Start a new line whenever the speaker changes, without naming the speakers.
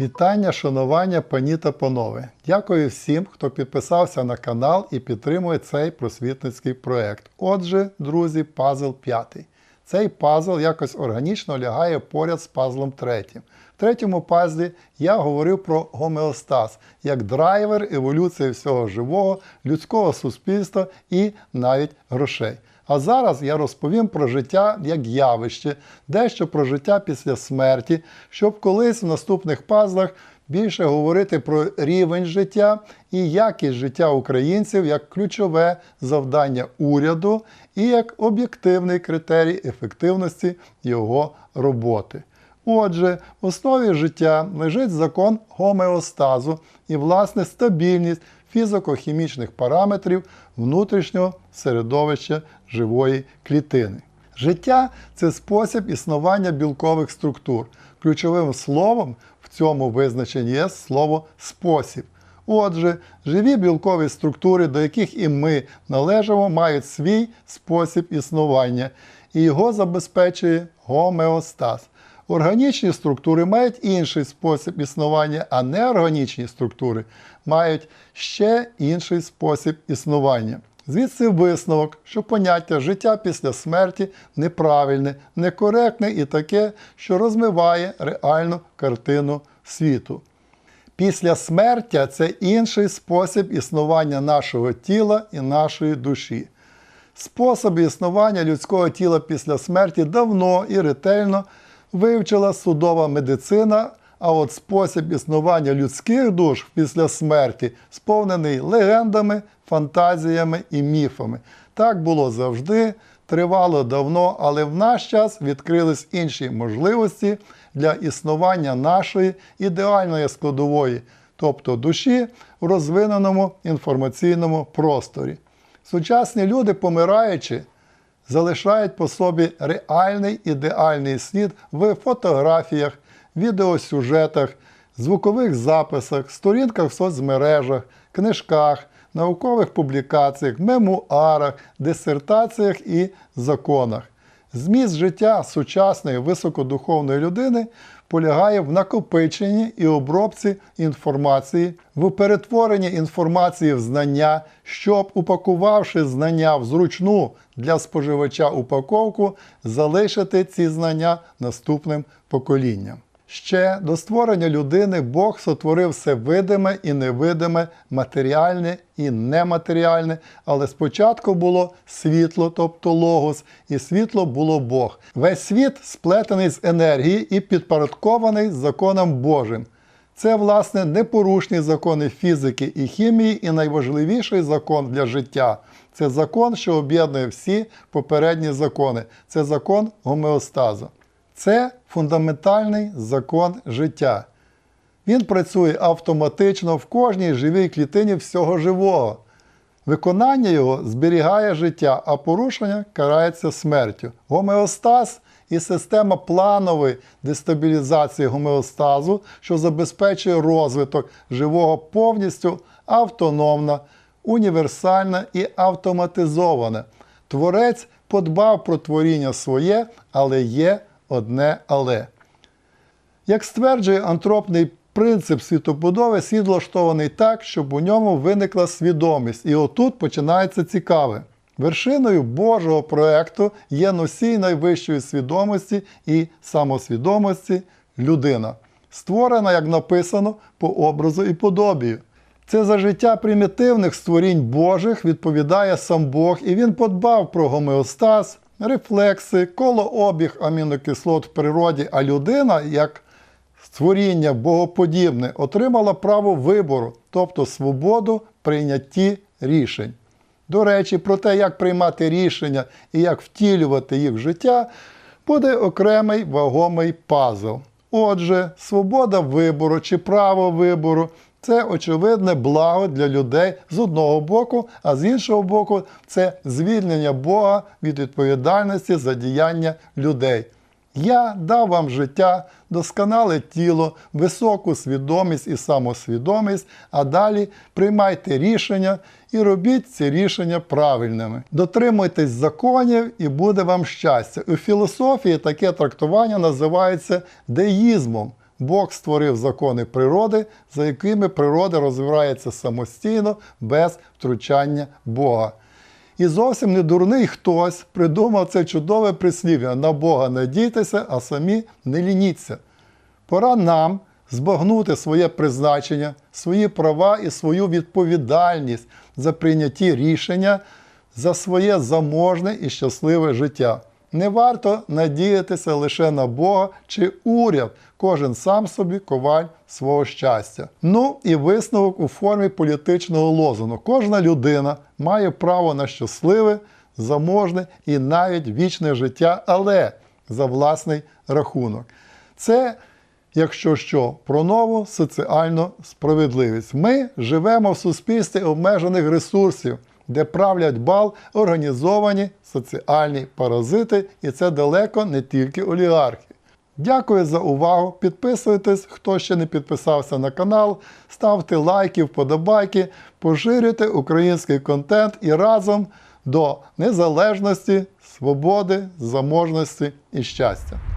Вітання, шанування, пані та панове. Дякую всім, хто підписався на канал і підтримує цей просвітницький проект. Отже, друзі, пазл п'ятий. Цей пазл якось органічно лягає поряд з пазлом третім. В третьому пазлі я говорив про гомеостаз як драйвер еволюції всього живого, людського суспільства і навіть грошей. А зараз я розповім про життя як явище, дещо про життя після смерті, щоб колись в наступних пазлах більше говорити про рівень життя і якість життя українців як ключове завдання уряду і як об'єктивний критерій ефективності його роботи. Отже, в основі життя лежить закон гомеостазу і, власне, стабільність фізико-хімічних параметрів внутрішнього середовища живої клітини. Життя це спосіб існування білкових структур. Ключовим словом в цьому визначенні є слово спосіб. Отже, живі білкові структури, до яких і ми належимо, мають свій спосіб існування, і його забезпечує гомеостаз. Органічні структури мають інший спосіб існування, а неорганічні структури мають ще інший спосіб існування. Звідси висновок, що поняття життя після смерті неправильне, некоректне і таке, що розмиває реальну картину світу. Після смертя це інший спосіб існування нашого тіла і нашої душі. Способи існування людського тіла після смерті давно і ретельно вивчила судова медицина, а от спосіб існування людських душ після смерті сповнений легендами, фантазіями і міфами. Так було завжди, тривало давно, але в наш час відкрились інші можливості для існування нашої ідеальної складової, тобто душі в розвиненому інформаційному просторі. Сучасні люди, помираючи, залишають по собі реальний ідеальний слід в фотографіях, відеосюжетах, звукових записах, сторінках в соцмережах, книжках, наукових публікаціях, мемуарах, дисертаціях і законах. Зміст життя сучасної високодуховної людини полягає в накопиченні і обробці інформації, в перетворенні інформації в знання, щоб, упакувавши знання в зручну для споживача упаковку, залишити ці знання наступним поколінням. Ще до створення людини Бог сотворив все видиме і невидиме, матеріальне і нематеріальне, але спочатку було світло, тобто логос, і світло було Бог. Весь світ сплетений з енергії і підпорядкований законам Божим. Це, власне, непорушні закони фізики і хімії, і найважливіший закон для життя. Це закон, що об'єднує всі попередні закони. Це закон гомеостазу. Це фундаментальний закон життя. Він працює автоматично в кожній живій клітині всього живого. Виконання його зберігає життя, а порушення карається смертю. Гомеостаз і система планової дестабілізації гомеостазу, що забезпечує розвиток живого повністю автономна, універсальна і автоматизована. Творець подбав про творіння своє, але є одне але. Як стверджує антропний принцип світобудови, світ влаштований так, щоб у ньому виникла свідомість. І отут починається цікаве. Вершиною Божого проекту є носій найвищої свідомості і самосвідомості людина, створена, як написано, по образу і подобію. Це за життя примітивних створінь Божих відповідає сам Бог, і він подбав про гомеостаз, рефлекси, колообіг амінокислот в природі, а людина, як створіння богоподібне, отримала право вибору, тобто свободу прийнятті рішень. До речі, про те, як приймати рішення і як втілювати їх в життя, буде окремий вагомий пазл. Отже, свобода вибору чи право вибору це очевидне благо для людей з одного боку, а з іншого боку, це звільнення Бога від відповідальності за діяння людей. Я дав вам життя, досконале тіло, високу свідомість і самосвідомість, а далі приймайте рішення і робіть ці рішення правильними. Дотримуйтесь законів і буде вам щастя. У філософії таке трактування називається деїзмом. Бог створив закони природи, за якими природа розвивається самостійно без втручання Бога. І зовсім не дурний хтось придумав це чудове прислів'я на Бога надійтеся, а самі не лініться. Пора нам збагнути своє призначення, свої права і свою відповідальність за прийняті рішення за своє заможне і щасливе життя. Не варто надіятися лише на Бога чи уряд, кожен сам собі коваль свого щастя. Ну і висновок у формі політичного лозунгу. Кожна людина має право на щасливе, заможне і навіть вічне життя, але за власний рахунок. Це якщо що, про нову соціальну справедливість. Ми живемо в суспільстві обмежених ресурсів, де правлять бал організовані соціальні паразити, і це далеко не тільки олігархи. Дякую за увагу. Підписуйтесь, хто ще не підписався на канал, ставте лайки, вподобайки, поширюйте український контент і разом до незалежності, свободи, заможності і щастя.